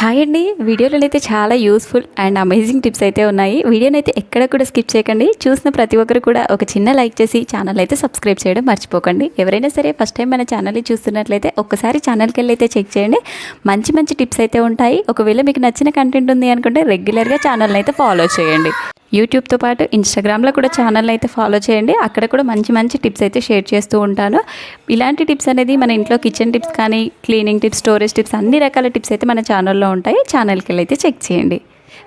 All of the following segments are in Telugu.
హాయ్ అండి. వీడియోలో అయితే చాలా యూస్ఫుల్ అండ్ అమేజింగ్ టిప్స్ అయితే ఉన్నాయి. వీడియోని అయితే ఎక్కడ కూడా స్కిప్ చేయకండి. చూసిన ప్రతి ఒక్కరు కూడా ఒక చిన్న లైక్ చేసి ఛానల్ అయితే సబ్స్క్రైబ్ చేయడం మర్చిపోకండి. ఎవరైనా సరే ఫస్ట్ టైం మన ఛానల్ని చూస్తున్నట్లయితే ఒక్కసారి ఛానల్కి వెళ్ళి అయితే చెక్ చేయండి. మంచి మంచి టిప్స్ అయితే ఉంటాయి. ఒకవేళ మీకు నచ్చిన కంటెంట్ ఉంది అనుకుంటే రెగ్యులర్గా ఛానల్ని అయితే ఫాలో చేయండి. యూట్యూబ్తో పాటు ఇన్స్టాగ్రామ్లో కూడా ఛానల్ అయితే ఫాలో చేయండి. అక్కడ కూడా మంచి మంచి టిప్స్ అయితే షేర్ చేస్తూ ఉంటాను. ఇలాంటి టిప్స్ అనేది మన ఇంట్లో కిచెన్ టిప్స్ కానీ క్లీనింగ్ టిప్స్ స్టోరేజ్ టిప్స్ అన్ని రకాల టిప్స్ అయితే మన ఛానల్లో ఉంటాయి. ఛానల్కి వెళ్ళి అయితే చెక్ చేయండి.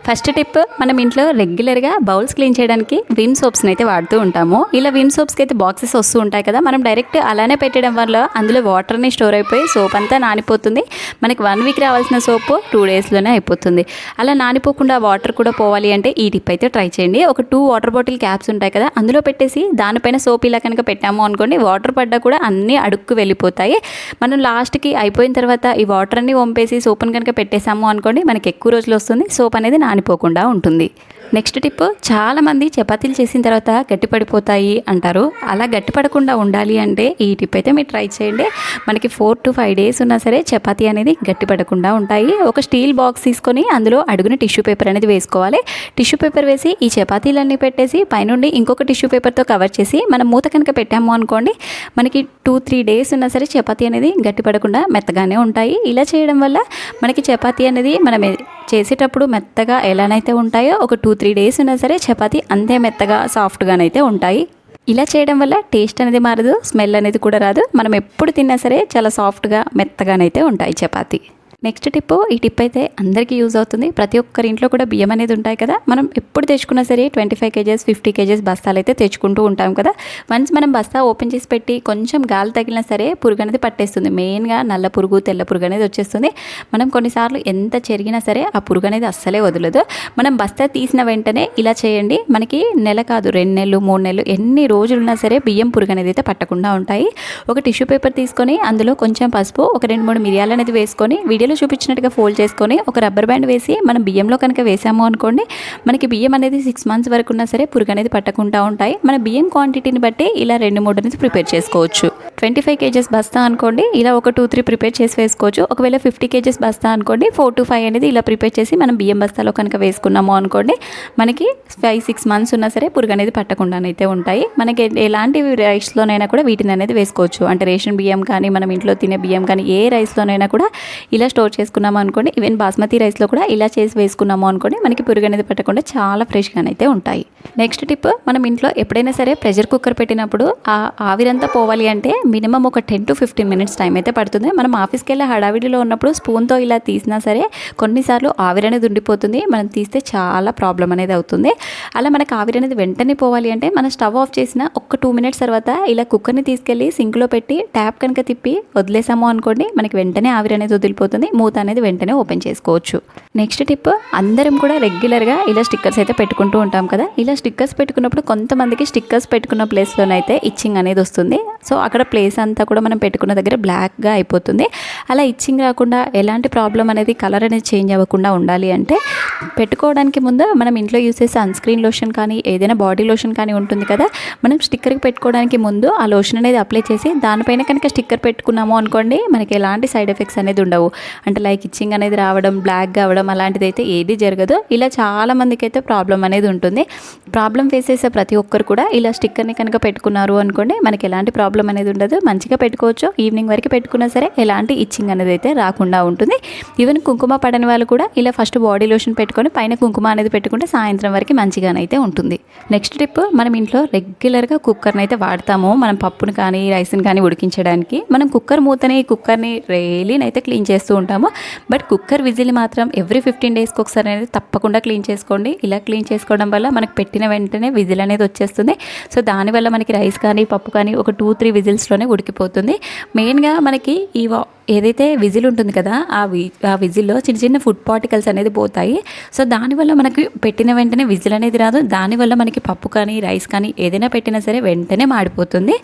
ఫస్ట్ టిప్ మనం ఇంట్లో రెగ్యులర్గా బౌల్స్ క్లీన్ చేయడానికి విమ్ సోప్స్ని అయితే వాడుతూ ఉంటాము. ఇలా విమ్ సోప్స్కి అయితే బాక్సెస్ వస్తూ ఉంటాయి కదా మనం డైరెక్ట్ అలానే పెట్టడం వల్ల అందులో వాటర్ని స్టోర్ అయిపోయి సోప్ అంతా నానిపోతుంది. మనకి వన్ వీక్ రావాల్సిన సోప్ టూ డేస్లోనే అయిపోతుంది. అలా నానిపోకుండా వాటర్ కూడా పోవాలి అంటే ఈ టిప్ అయితే ట్రై చేయండి. ఒక టూ వాటర్ బాటిల్ క్యాప్స్ ఉంటాయి కదా అందులో పెట్టేసి దానిపైన సోప్ ఇలా కనుక పెట్టాము అనుకోండి వాటర్ పడ్డా కూడా అన్నీ అడుక్కు వెళ్ళిపోతాయి. మనం లాస్ట్కి అయిపోయిన తర్వాత ఈ వాటర్ అన్ని వంపేసి సోప్ని కనుక పెట్టేసాము అనుకోండి మనకి ఎక్కువ రోజులు వస్తుంది. సోప్ అనేది నానిపోకుండా ఉంటుంది. నెక్స్ట్ టిప్ చాలామంది చపాతీలు చేసిన తర్వాత గట్టిపడిపోతాయి అంటారు. అలా గట్టిపడకుండా ఉండాలి అంటే ఈ టిప్ అయితే మీరు ట్రై చేయండి. మనకి ఫోర్ టు ఫైవ్ డేస్ ఉన్నా సరే చపాతీ అనేది గట్టిపడకుండా ఉంటాయి. ఒక స్టీల్ బాక్స్ తీసుకొని అందులో అడుగున టిష్యూ పేపర్ అనేది వేసుకోవాలి. టిష్యూ పేపర్ వేసి ఈ చపాతీలన్నీ పెట్టేసి పైనుండి ఇంకొక టిష్యూ పేపర్తో కవర్ చేసి మనం మూత కనుక పెట్టాము అనుకోండి మనకి టూ త్రీ డేస్ ఉన్నా సరే చపాతీ అనేది గట్టిపడకుండా మెత్తగానే ఉంటాయి. ఇలా చేయడం వల్ల మనకి చపాతీ అనేది మనం చేసేటప్పుడు మెత్తగా ఎలానైతే ఉంటాయో ఒక టూ త్రీ డేస్ ఉన్నా సరే చపాతీ అంతే మెత్తగా సాఫ్ట్గానైతే ఉంటాయి. ఇలా చేయడం వల్ల టేస్ట్ అనేది మారదు స్మెల్ అనేది కూడా రాదు. మనం ఎప్పుడు తిన్నా సరే చాలా సాఫ్ట్గా మెత్తగానైతే ఉంటాయి చపాతీ. నెక్స్ట్ టిప్ ఈ టిప్ అయితే అందరికీ యూజ్ అవుతుంది. ప్రతి ఒక్కరి ఇంట్లో కూడా బియ్యం అనేది ఉంటాయి కదా. మనం ఎప్పుడు తెచ్చుకున్నా సరే twenty five kgs fifty kgs బస్తాలు అయితే తెచ్చుకుంటూ ఉంటాం కదా. వన్స్ మనం బస్తా ఓపెన్ చేసి పెట్టి కొంచెం గాలి తగిలినా సరే పురుగు అనేది పట్టేస్తుంది. మెయిన్గా నల్ల పురుగు తెల్ల పురుగు అనేది వచ్చేస్తుంది. మనం కొన్నిసార్లు ఎంత చెరిగినా సరే ఆ పురుగు అనేది అస్సలే వదలదు. మనం బస్తా తీసిన వెంటనే ఇలా చేయండి. మనకి నెల కాదు రెండు నెలలు మూడు నెలలు ఎన్ని రోజులున్నా సరే బియ్యం పురుగు అనేది అయితే పట్టకుండా ఉంటాయి. ఒక టిష్యూ పేపర్ తీసుకొని అందులో కొంచెం పసుపు ఒక రెండు మూడు మిరియాలు అనేది వేసుకొని వీడియోలో చూపించినట్టుగా ఫోల్డ్ చేసుకొని ఒక రబ్బర్ బ్యాండ్ వేసి మనం బియ్యంలో కనుక వేసాము అనుకోండి మనకి బియ్యం అనేది సిక్స్ మంత్స్ వరకు ఉన్నా సరే పురుగు అనేది పట్టకుండా ఉంటాయి. మన బియ్యం క్వాంటిటీని బట్టి ఇలా రెండు మూడు అనేది ప్రిపేర్ చేసుకోవచ్చు. ట్వంటీ ఫైవ్ కేజెస్ బస్తా అనుకోండి ఇలా ఒక టూ త్రీ ప్రిపేర్ చేసి వేసుకోవచ్చు. ఒకవేళ ఫిఫ్టీ కేజెస్ బస్తా అనుకోండి. ఫోర్ టు ఫైవ్ అనేది ఇలా ప్రిపేర్ చేసి మనం బియ్యం బస్తాలో కనుక వేసుకున్నాము అనుకోండి. మనకి ఫైవ్ సిక్స్ మంత్స్ ఉన్నా సరే పురుగు అనేది పట్టకుండానైతే ఉంటాయి. మనకి ఎలాంటి రైస్లోనైనా కూడా వీటిని అనేది వేసుకోవచ్చు. అంటే రేషన్ బియ్యం కానీ మనం ఇంట్లో తినే బియ్యం కానీ ఏ రైస్లోనైనా కూడా ఇలా స్టోర్ చేసుకున్నాము అనుకోండి. ఈవెన్ బాస్మతి రైస్లో కూడా ఇలా చేసి వేసుకున్నాము అనుకోండి. మనకి పురుగు అనేది పట్టకుండా చాలా ఫ్రెష్గానైతే ఉంటాయి. నెక్స్ట్ టిప్ మనం ఇంట్లో ఎప్పుడైనా సరే ప్రెషర్ కుక్కర్ పెట్టినప్పుడు ఆ ఆవిరంతా పోవాలి అంటే మినిమం ఒక ten to fifteen minutes time అయితే పడుతుంది. మనం ఆఫీస్కి వెళ్ళి హడావిడిలో ఉన్నప్పుడు స్పూన్తో ఇలా తీసినా సరే కొన్నిసార్లు ఆవిరి అనేది ఉండిపోతుంది. మనం తీస్తే చాలా ప్రాబ్లం అనేది అవుతుంది. అలా మనకు ఆవిరి అనేది వెంటనే పోవాలి అంటే మనం స్టవ్ ఆఫ్ చేసిన ఒక టూ మినిట్స్ తర్వాత ఇలా కుక్కర్ని తీసుకెళ్ళి సింక్లో పెట్టి ట్యాప్ కనుక తిప్పి వదిలేసాము అనుకోండి మనకి వెంటనే ఆవిరి అనేది వదిలిపోతుంది. మూత అనేది వెంటనే ఓపెన్ చేసుకోవచ్చు. నెక్స్ట్ టిప్ అందరం కూడా రెగ్యులర్గా ఇలా స్టిక్కర్స్ అయితే పెట్టుకుంటూ ఉంటాం కదా. ఇలా స్టిక్కర్స్ పెట్టుకున్నప్పుడు కొంతమందికి స్టిక్కర్స్ పెట్టుకున్న ప్లేస్లోనైతే ఇచ్చింగ్ అనేది వస్తుంది. సో అక్కడ ప్లేస్ అంతా కూడా మనం పెట్టుకున్న దగ్గర బ్లాక్గా అయిపోతుంది. అలా ఇచ్చింగ్ రాకుండా ఎలాంటి ప్రాబ్లం అనేది కలర్ అనేది చేంజ్ అవ్వకుండా ఉండాలి అంటే పెట్టుకోవడానికి ముందు మనం ఇంట్లో యూస్ చేసే సన్ స్క్రీన్ లోషన్ కానీ ఏదైనా బాడీ లోషన్ కానీ ఉంటుంది కదా మనం స్టిక్కర్కి పెట్టుకోవడానికి ముందు ఆ లోషన్ అనేది అప్లై చేసి దానిపైన కనుక స్టిక్కర్ పెట్టుకున్నాము అనుకోండి మనకి ఎలాంటి సైడ్ ఎఫెక్ట్స్ అనేది ఉండవు. అంటే లైక్ ఇచ్చింగ్ అనేది రావడం బ్లాక్ కావడం అలాంటిది అయితే ఏది జరగదు. ఇలా చాలా మందికి అయితే ప్రాబ్లం అనేది ఉంటుంది. ప్రాబ్లం ఫేస్ చేసే ప్రతి ఒక్కరు కూడా ఇలా స్టిక్కర్ని కనుక పెట్టుకున్నారు అనుకోండి మనకి ఎలాంటి ప్రాబ్లం అనేది ఉండదు. మంచిగా పెట్టుకోవచ్చు. ఈవినింగ్ వరకు పెట్టుకున్నా సరే ఎలాంటి ఇచ్చింగ్ అనేది అయితే రాకుండా ఉంటుంది. ఈవెన్ కుంకుమ పడని వాళ్ళు కూడా ఇలా ఫస్ట్ బాడీ లోషన్ పెట్టుకొని పైన కుంకుమ అనేది పెట్టుకుంటే సాయంత్రం వరకు మంచిగానైతే ఉంటుంది. నెక్స్ట్ టిప్ మనం ఇంట్లో రెగ్యులర్గా కుక్కర్ని అయితే వాడతాము. మనం పప్పును కానీ రైస్ని కానీ ఉడికించడానికి. మనం కుక్కర్ మూతని కుక్కర్ని రైలీనైతే క్లీన్ చేస్తూ ఉంటాము. బట్ కుక్కర్ విజిల్ మాత్రం ఎవ్రీ ఫిఫ్టీన్ డేస్కి ఒకసారి అనేది తప్పకుండా క్లీన్ చేసుకోండి. ఇలా క్లీన్ చేసుకోవడం వల్ల మనకు పెట్టిన వెంటనే విజిల్ అనేది వచ్చేస్తుంది. సో దానివల్ల మనకి రైస్ కానీ పప్పు కానీ ఒక టూ త్రీ విజిల్స్లోనే ఉడికిపోతుంది. మెయిన్గా మనకి ఈ ఏదైతే విజిల్ ఉంటుంది కదా ఆ వి ఆ విజిల్లో చిన్న చిన్న ఫుడ్ పార్టికల్స్ అనేది పోతాయి. సో దానివల్ల మనకి పెట్టిన వెంటనే విజిల్ అనేది రాదు. దానివల్ల మనకి పప్పు కానీ రైస్ కానీ ఏదైనా పెట్టినా సరే వెంటనే మాడిపోతుంది.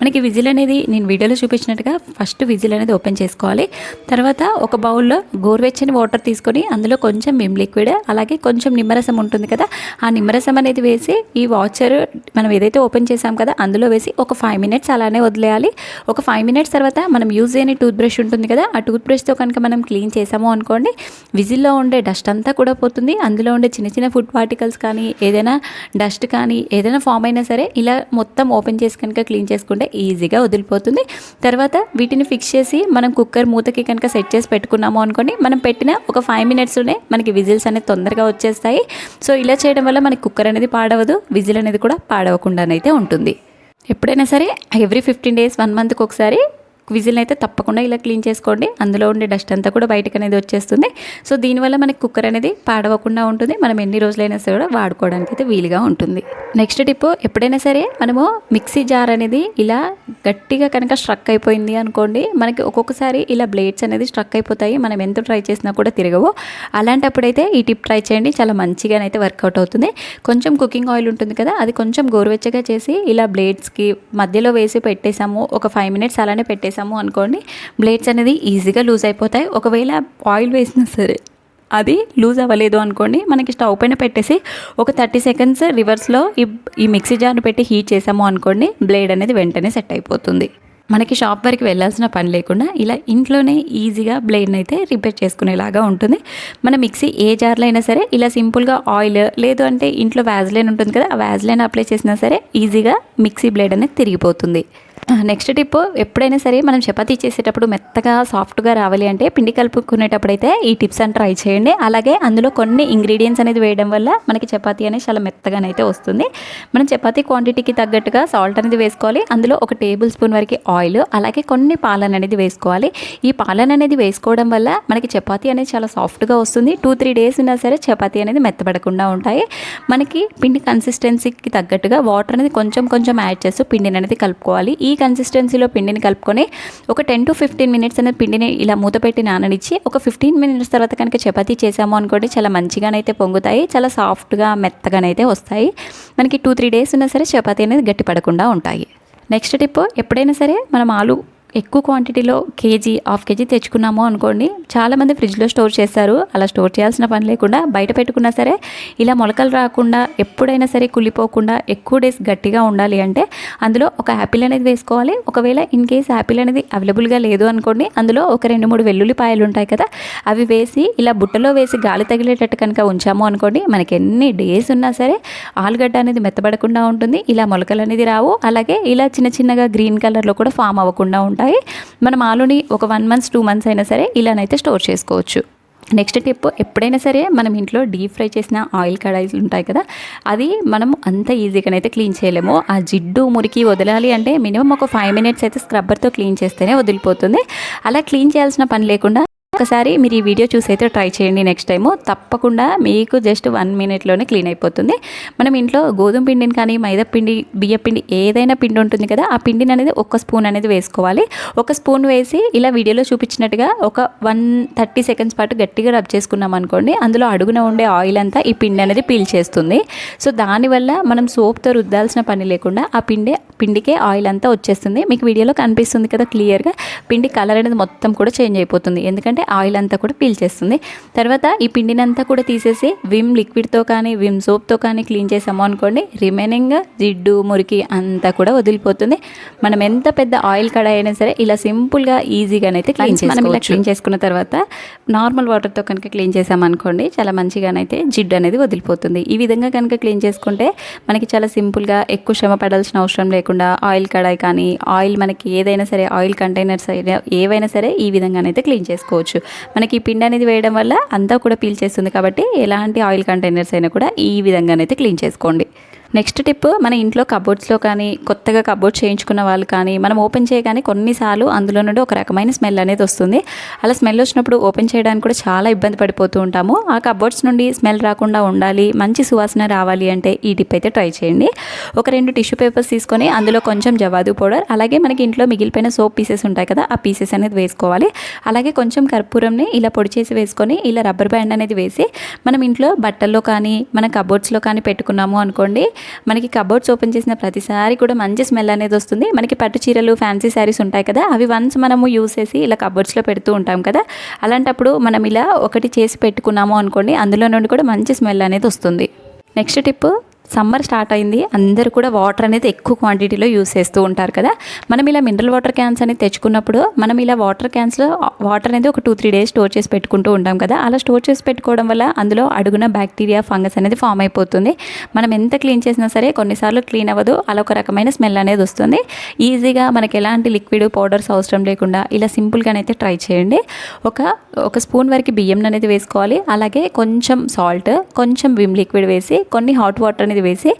మనకి విజిల్ అనేది నేను వీడియోలో చూపించినట్టుగా ఫస్ట్ విజిల్ అనేది ఓపెన్ చేసుకోవాలి. తర్వాత ఒక బౌల్లో గోరువెచ్చని వాటర్ తీసుకొని అందులో కొంచెం విమ్ లిక్విడ్ అలాగే కొంచెం నిమ్మరసం ఉంటుంది కదా ఆ నిమ్మరసం అనేది వేసి ఈ వాచర్ మనం ఏదైతే ఓపెన్ చేసాం కదా అందులో వేసి ఒక ఫైవ్ మినిట్స్ అలానే వదిలేయాలి. ఒక ఫైవ్ మినిట్స్ తర్వాత మనం యూజ్ చేయని టూత్ బ్రష్ ఉంటుంది ఉంటుంది కదా ఆ టూత్ బ్రష్తో కనుక మనం క్లీన్ చేసాము అనుకోండి విజిల్లో ఉండే డస్ట్ అంతా కూడా పోతుంది. అందులో ఉండే చిన్న చిన్న ఫుడ్ పార్టికల్స్ కానీ ఏదైనా డస్ట్ కానీ ఏదైనా ఫామ్ అయినా సరే ఇలా మొత్తం ఓపెన్ చేసి కనుక క్లీన్ చేసుకుంటే ఈజీగా వదిలిపోతుంది. తర్వాత వీటిని ఫిక్స్ చేసి మనం కుక్కర్ మూతకి కనుక సెట్ చేసి పెట్టుకున్నాము అనుకోండి మనం పెట్టిన ఒక ఫైవ్ మినిట్స్లోనే మనకి విజిల్స్ అనేది తొందరగా వచ్చేస్తాయి. సో ఇలా చేయడం వల్ల మనకి కుక్కర్ అనేది పాడవదు విజిల్ అనేది కూడా పాడవకుండానైతే ఉంటుంది. ఎప్పుడైనా సరే ఎవ్రీ ఫిఫ్టీన్ డేస్ వన్ మంత్కి ఒకసారి విజిల్ అయితే తప్పకుండా ఇలా క్లీన్ చేసుకోండి. అందులో ఉండే డస్ట్ అంతా కూడా బయటకు అనేది వచ్చేస్తుంది. సో దీనివల్ల మనకి కుక్కర్ అనేది పాడవకుండా ఉంటుంది. మనం ఎన్ని రోజులైనా సరే కూడా వాడుకోవడానికి అయితే వీలుగా ఉంటుంది. నెక్స్ట్ టిప్ ఎప్పుడైనా సరే మనము మిక్సీ జార్ అనేది ఇలా గట్టిగా కనుక స్ట్రక్ అయిపోయింది అనుకోండి మనకి ఒక్కొక్కసారి ఇలా బ్లేడ్స్ అనేది స్ట్రక్ అయిపోతాయి. మనం ఎంత ట్రై చేసినా కూడా తిరగవు. అలాంటప్పుడైతే ఈ టిప్ ట్రై చేయండి. చాలా మంచిగానైతే వర్కౌట్ అవుతుంది. కొంచెం కుకింగ్ ఆయిల్ ఉంటుంది కదా అది కొంచెం గోరువెచ్చగా చేసి ఇలా బ్లేడ్స్కి మధ్యలో వేసి పెట్టేసాము. ఒక ఫైవ్ మినిట్స్ అలానే వేసాము అనుకోండి బ్లేడ్స్ అనేది ఈజీగా లూజ్ అయిపోతాయి. ఒకవేళ ఆయిల్ వేసినా సరే అది లూజ్ అవ్వలేదు అనుకోండి మనకి స్టవ్ పైన పెట్టేసి ఒక థర్టీ సెకండ్స్ రివర్స్లో ఈ ఈ మిక్సీ జార్ని పెట్టి హీట్ చేసాము అనుకోండి బ్లేడ్ అనేది వెంటనే సెట్ అయిపోతుంది. మనకి షాప్ వరకు వెళ్ళాల్సిన పని లేకుండా ఇలా ఇంట్లోనే ఈజీగా బ్లేడ్ని అయితే రిపేర్ చేసుకునేలాగా ఉంటుంది. మన మిక్సీ ఏ జార్లో అయినా సరే ఇలా సింపుల్గా ఆయిల్ లేదు అంటే ఇంట్లో వ్యాజ్లైన్ ఉంటుంది కదా ఆ వ్యాజ్లైన్ అప్లై చేసినా సరే ఈజీగా మిక్సీ బ్లేడ్ అనేది తిరిగిపోతుంది. నెక్స్ట్ టిప్ ఎప్పుడైనా సరే మనం చపాతీ చేసేటప్పుడు మెత్తగా సాఫ్ట్గా రావాలి అంటే పిండి కలుపుకునేటప్పుడు అయితే ఈ టిప్స్ అని ట్రై చేయండి. అలాగే అందులో కొన్ని ఇంగ్రీడియంట్స్ అనేది వేయడం వల్ల మనకి చపాతీ అనేది చాలా మెత్తగానైతే వస్తుంది. మనం చపాతీ క్వాంటిటీకి తగ్గట్టుగా సాల్ట్ అనేది వేసుకోవాలి. అందులో ఒక టేబుల్ స్పూన్ వరకు ఆయిల్ అలాగే కొన్ని పాలన అనేది వేసుకోవాలి. ఈ పాలన అనేది వేసుకోవడం వల్ల మనకి చపాతీ అనేది చాలా సాఫ్ట్గా వస్తుంది. టూ త్రీ డేస్ ఉన్నా సరే చపాతీ అనేది మెత్తబడకుండా ఉంటాయి. మనకి పిండి కన్సిస్టెన్సీకి తగ్గట్టుగా వాటర్ అనేది కొంచెం కొంచెం యాడ్ చేస్తూ పిండిని అనేది కలుపుకోవాలి. ఈ కన్సిస్టెన్సీలో పిండిని కలుపుకొని ఒక టెన్ టు ఫిఫ్టీన్ మినిట్స్ అనేది పిండిని ఇలా మూత పెట్టి నాననిచ్చి ఒక ఫిఫ్టీన్ మినిట్స్ తర్వాత కనుక చపాతీ చేసాము అనుకోండి చాలా మంచిగానైతే పొంగుతాయి చాలా సాఫ్ట్గా మెత్తగానైతే వస్తాయి. మనకి టూ త్రీ డేస్ ఉన్నా సరే చపాతీ అనేది గట్టిపడకుండా ఉంటాయి. నెక్స్ట్ టిప్ ఎప్పుడైనా సరే మనం ఆలు ఎక్కువ క్వాంటిటీలో కేజీ హాఫ్ కేజీ తెచ్చుకున్నాము అనుకోండి చాలామంది ఫ్రిడ్జ్లో స్టోర్ చేస్తారు. అలా స్టోర్ చేయాల్సిన పని లేకుండా బయట పెట్టుకున్నా సరే ఇలా మొలకలు రాకుండా ఎప్పుడైనా సరే కుళ్ళిపోకుండా ఎక్కువ డేస్ గట్టిగా ఉండాలి అంటే అందులో ఒక యాపిల్ అనేది వేసుకోవాలి. ఒకవేళ ఇన్ కేస్ యాపిల్ అనేది అవైలబుల్గా లేదు అనుకోండి అందులో ఒక రెండు మూడు వెల్లుల్లిపాయలు ఉంటాయి కదా అవి వేసి ఇలా బుట్టలో వేసి గాలి తగిలేటట్టు కనుక ఉంచాము అనుకోండి మనకి ఎన్ని డేస్ ఉన్నా సరే ఆలుగడ్డ అనేది మెత్తబడకుండా ఉంటుంది. ఇలా మొలకలు అనేది రావు. అలాగే ఇలా చిన్న చిన్నగా గ్రీన్ కలర్లో కూడా ఫామ్ అవ్వకుండా ఉంటాయి. మనం ఆలుని ఒక వన్ మంత్స్ టూ మంత్స్ అయినా సరే ఇలానైతే స్టోర్ చేసుకోవచ్చు. నెక్స్ట్ టిప్ ఎప్పుడైనా సరే మనం ఇంట్లో డీప్ ఫ్రై చేసిన ఆయిల్ కడాయిలు ఉంటాయి కదా అది మనం అంత ఈజీగానైతే క్లీన్ చేయలేము. ఆ జిడ్డు మురికి వదలాలి అంటే మినిమం ఒక ఫైవ్ మినిట్స్ అయితే స్క్రబ్బర్తో క్లీన్ చేస్తేనే వదిలిపోతుంది. అలా క్లీన్ చేయాల్సిన పని లేకుండా ఒకసారి మీరు ఈ వీడియో చూసి అయితే ట్రై చేయండి నెక్స్ట్ టైము. తప్పకుండా మీకు జస్ట్ వన్ మినిట్లోనే క్లీన్ అయిపోతుంది. మనం ఇంట్లో గోధుమ పిండిని కానీ మైదా పిండి బియ్య పిండి ఏదైనా పిండి ఉంటుంది కదా ఆ పిండిని అనేది ఒక స్పూన్ అనేది వేసుకోవాలి. ఒక స్పూన్ వేసి ఇలా వీడియోలో చూపించినట్టుగా ఒక వన్ థర్టీ సెకండ్స్ పాటు గట్టిగా రబ్ చేసుకున్నాం అనుకోండి అందులో అడుగున ఉండే ఆయిల్ అంతా ఈ పిండి అనేది పీల్ చేస్తుంది. సో దానివల్ల మనం సోప్తో రుద్దాల్సిన పని లేకుండా ఆ పిండి పిండికే ఆయిల్ అంతా వచ్చేస్తుంది. మీకు వీడియోలో కనిపిస్తుంది కదా క్లియర్గా పిండి కలర్ అనేది మొత్తం కూడా చేంజ్ అయిపోతుంది. ఎందుకంటే ఆయిల్ అంతా కూడా పీల్చేస్తుంది తర్వాత ఈ పిండిని అంతా కూడా తీసేసి విమ్ లిక్విడ్తో కానీ విమ్ సోప్తో కానీ క్లీన్ చేసాము అనుకోండి రిమైనింగ్ జిడ్డు మురికి అంతా కూడా వదిలిపోతుంది. మనం ఎంత పెద్ద ఆయిల్ కడాయి అయినా సరే ఇలా సింపుల్గా ఈజీగానైతే క్లీన్ మనం ఇలా క్లీన్ చేసుకున్న తర్వాత నార్మల్ వాటర్తో కనుక క్లీన్ చేసామనుకోండి చాలా మంచిగానైతే జిడ్డు అనేది వదిలిపోతుంది. ఈ విధంగా కనుక క్లీన్ చేసుకుంటే మనకి చాలా సింపుల్గా ఎక్కువ శ్రమ పడాల్సిన అవసరం లేకుండా ఆయిల్ కడాయి కానీ ఆయిల్ మనకి ఏదైనా సరే ఆయిల్ కంటైనర్స్ అయినా ఏవైనా సరే ఈ విధంగానైతే క్లీన్ చేసుకోవచ్చు. మనకి ఈ పిండి అనేది వేయడం వల్ల అంతా కూడా పీల్చేస్తుంది కాబట్టి ఎలాంటి ఆయిల్ కంటైనర్స్ అయినా కూడా ఈ విధంగానైతే క్లీన్ చేసుకోండి. నెక్స్ట్ టిప్ మన ఇంట్లో కబోర్డ్స్లో కానీ కొత్తగా కబోర్డ్ చేయించుకున్న వాళ్ళు కానీ మనం ఓపెన్ చేయగానే కొన్నిసార్లు అందులో నుండి ఒక రకమైన స్మెల్ అనేది వస్తుంది. అలా స్మెల్ వచ్చినప్పుడు ఓపెన్ చేయడానికి కూడా చాలా ఇబ్బంది పడిపోతూ ఉంటాము. ఆ కబోర్డ్స్ నుండి స్మెల్ రాకుండా ఉండాలి మంచి సువాసన రావాలి అంటే ఈ టిప్ అయితే ట్రై చేయండి. ఒక రెండు టిష్యూ పేపర్స్ తీసుకొని అందులో కొంచెం జవాదు పౌడర్ అలాగే మనకి ఇంట్లో మిగిలిపోయిన సోప్ పీసెస్ ఉంటాయి కదా ఆ పీసెస్ అనేది వేసుకోవాలి. అలాగే కొంచెం కర్పూరంని ఇలా పొడి చేసి వేసుకొని ఇలా రబ్బర్ బ్యాండ్ అనేది వేసి మనం ఇంట్లో బట్టల్లో కానీ మన కబోర్డ్స్లో కానీ పెట్టుకున్నాము అనుకోండి మనకి కబోర్డ్స్ ఓపెన్ చేసిన ప్రతిసారి కూడా మంచి స్మెల్ అనేది వస్తుంది. మనకి పట్టు చీరలు ఫ్యాన్సీ శారీస్ ఉంటాయి కదా అవి వన్స్ మనము యూస్ చేసి ఇలా కబోర్డ్స్లో పెడుతూ ఉంటాం కదా. అలాంటప్పుడు మనం ఇలా ఒకటి చేసి పెట్టుకున్నాము అనుకోండి అందులో నుండి కూడా మంచి స్మెల్ అనేది వస్తుంది. నెక్స్ట్ టిప్ సమ్మర్ స్టార్ట్ అయింది. అందరూ కూడా వాటర్ అనేది ఎక్కువ క్వాంటిటీలో యూస్ చేస్తూ ఉంటారు కదా. మనం ఇలా మినరల్ వాటర్ క్యాన్స్ అనేది తెచ్చుకున్నప్పుడు మనం ఇలా వాటర్ క్యాన్స్లో వాటర్ అనేది ఒక టూ త్రీ డేస్ స్టోర్ చేసి పెట్టుకుంటూ ఉంటాం కదా. అలా స్టోర్ చేసి పెట్టుకోవడం వల్ల అందులో అడుగున బ్యాక్టీరియా ఫంగస్ అనేది ఫామ్ అయిపోతుంది. మనం ఎంత క్లీన్ చేసినా సరే కొన్నిసార్లు క్లీన్ అవ్వదు. అలా ఒక రకమైన స్మెల్ అనేది వస్తుంది. ఈజీగా మనకి ఎలాంటి లిక్విడ్ పౌడర్స్ అవసరం లేకుండా ఇలా సింపుల్గానైతే ట్రై చేయండి. ఒక ఒక స్పూన్ వరకు బియ్యం అనేది వేసుకోవాలి. అలాగే కొంచెం సాల్ట్ కొంచెం విమ్ లిక్విడ్ వేసి కొన్ని హాట్ వాటర్ అనేది వేసి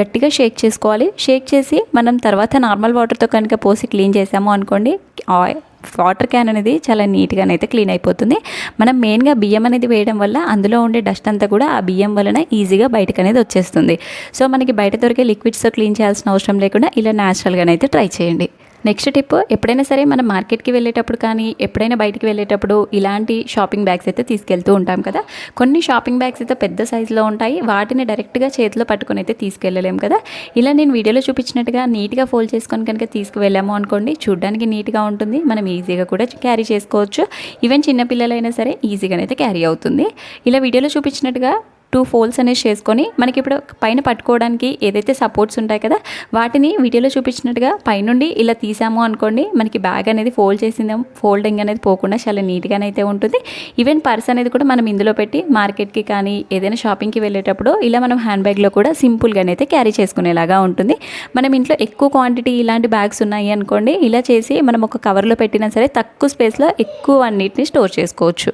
గట్టిగా షేక్ చేసుకోవాలి. షేక్ చేసి మనం తర్వాత నార్మల్ వాటర్తో కనుక పోసి క్లీన్ చేసాము అనుకోండి ఆయిల్ వాటర్ క్యాన్ అనేది చాలా నీట్గానైతే క్లీన్ అయిపోతుంది. మనం మెయిన్గా బియ్యం అనేది వేయడం వల్ల అందులో ఉండే డస్ట్ అంతా కూడా ఆ బియ్యం వలన ఈజీగా బయటకు అనేది వచ్చేస్తుంది. సో మనకి బయట దొరికే లిక్విడ్స్తో క్లీన్ చేయాల్సిన అవసరం లేకుండా ఇలా న్యాచురల్గానైతే ట్రై చేయండి. నెక్స్ట్ టిప్ ఎప్పుడైనా సరే మనం మార్కెట్కి వెళ్ళేటప్పుడు కానీ ఎప్పుడైనా బయటికి వెళ్ళేటప్పుడు ఇలాంటి షాపింగ్ బ్యాగ్స్ అయితే తీసుకెళ్తూ ఉంటాం కదా. కొన్ని షాపింగ్ బ్యాగ్స్ అయితే పెద్ద సైజులో ఉంటాయి. వాటిని డైరెక్ట్గా చేతిలో పట్టుకొని అయితే తీసుకెళ్ళలేము కదా. ఇలా నేను వీడియోలో చూపించినట్టుగా నీట్గా ఫోల్డ్ చేసుకొని కనుక తీసుకువెళ్ళాము అనుకోండి చూడడానికి నీట్గా ఉంటుంది. మనం ఈజీగా కూడా క్యారీ చేసుకోవచ్చు. ఈవెన్ చిన్నపిల్లలైనా సరే ఈజీగానైతే క్యారీ అవుతుంది. ఇలా వీడియోలో చూపించినట్టుగా టూ ఫోల్స్ అనేవి చేసుకొని మనకి ఇప్పుడు పైన పట్టుకోవడానికి ఏదైతే సపోర్ట్స్ ఉంటాయి కదా వాటిని వీడియోలో చూపించినట్టుగా పైనుండి ఇలా తీసాము అనుకోండి మనకి బ్యాగ్ అనేది ఫోల్డ్ చేసిందే ఫోల్డింగ్ అనేది పోకుండా చాలా నీట్గానే అయితే ఉంటుంది. ఈవెన్ పర్స్ అనేది కూడా మనం ఇందులో పెట్టి మార్కెట్కి కానీ ఏదైనా షాపింగ్కి వెళ్ళేటప్పుడు ఇలా మనం హ్యాండ్ బ్యాగ్లో కూడా సింపుల్గానైతే క్యారీ చేసుకునేలాగా ఉంటుంది. మనం ఇంట్లో ఎక్కువ క్వాంటిటీ ఇలాంటి బ్యాగ్స్ ఉన్నాయి అనుకోండి ఇలా చేసి మనం ఒక కవర్లో పెట్టినా సరే తక్కువ స్పేస్లో ఎక్కువ అన్నిటిని స్టోర్ చేసుకోవచ్చు.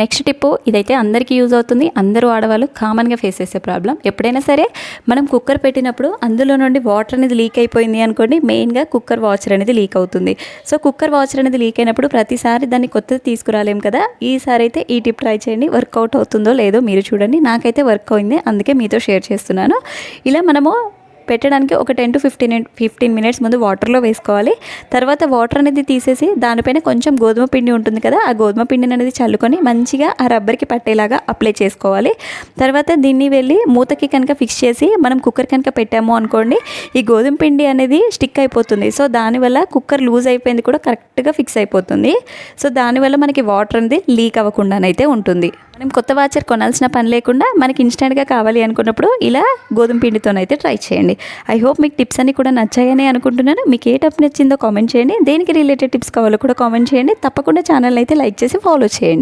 నెక్స్ట్ టిప్ ఇదైతే అందరికీ యూజ్ అవుతుంది. అందరూ ఆడవాళ్ళు కామన్గా ఫేస్ చేసే ప్రాబ్లం ఎప్పుడైనా సరే మనం కుక్కర్ పెట్టినప్పుడు అందులో నుండి వాటర్ అనేది లీక్ అయిపోయింది అనుకోండి మెయిన్గా కుక్కర్ వాచర్ అనేది లీక్ అవుతుంది. సో కుక్కర్ వాచర్ అనేది లీక్ అయినప్పుడు ప్రతిసారి దాన్ని కొత్తది తీసుకురాలేం కదా? ఈసారి అయితే ఈ టిప్ ట్రై చేయండి. వర్కౌట్ అవుతుందో లేదో మీరు చూడండి. నాకైతే వర్క్ అయింది అందుకే మీతో షేర్ చేస్తున్నాను. ఇలా మనము పెట్టడానికి ఒక ten to fifteen fifteen minutes ముందు వాటర్లో వేసుకోవాలి. తర్వాత వాటర్ అనేది తీసేసి దానిపైన కొంచెం గోధుమ పిండి ఉంటుంది కదా ఆ గోధుమ పిండిని అనేది చల్లుకొని మంచిగా ఆ రబ్బర్కి పట్టేలాగా అప్లై చేసుకోవాలి. తర్వాత దీన్ని వెళ్ళి మూతకి కనుక ఫిక్స్ చేసి మనం కుక్కర్ కనుక పెట్టాము అనుకోండి ఈ గోధుమ పిండి అనేది స్టిక్ అయిపోతుంది. సో దానివల్ల కుక్కర్ లూజ్ అయిపోయింది కూడా కరెక్ట్గా ఫిక్స్ అయిపోతుంది. సో దానివల్ల మనకి వాటర్ అనేది లీక్ అవ్వకుండానైతే ఉంటుంది. మనం కొత్త వాచర్ కొనాల్సిన పని లేకుండా మనకి ఇన్స్టెంట్గా కావాలి అనుకున్నప్పుడు ఇలా గోధుమ పిండితోనైతే ట్రై చేయండి. ఐ హోప్ మీకు టిప్స్ అన్ని కూడా నచ్చాయని అనుకుంటున్నాను. మీకు ఏ టప్ నచ్చిందో కామెంట్ చేయండి. దేనికి రిలేటెడ్ టిప్స్ కావాలో కూడా కామెంట్ చేయండి. తప్పకుండా ఛానల్ అయితే లైక్ చేసి ఫాలో చేయండి.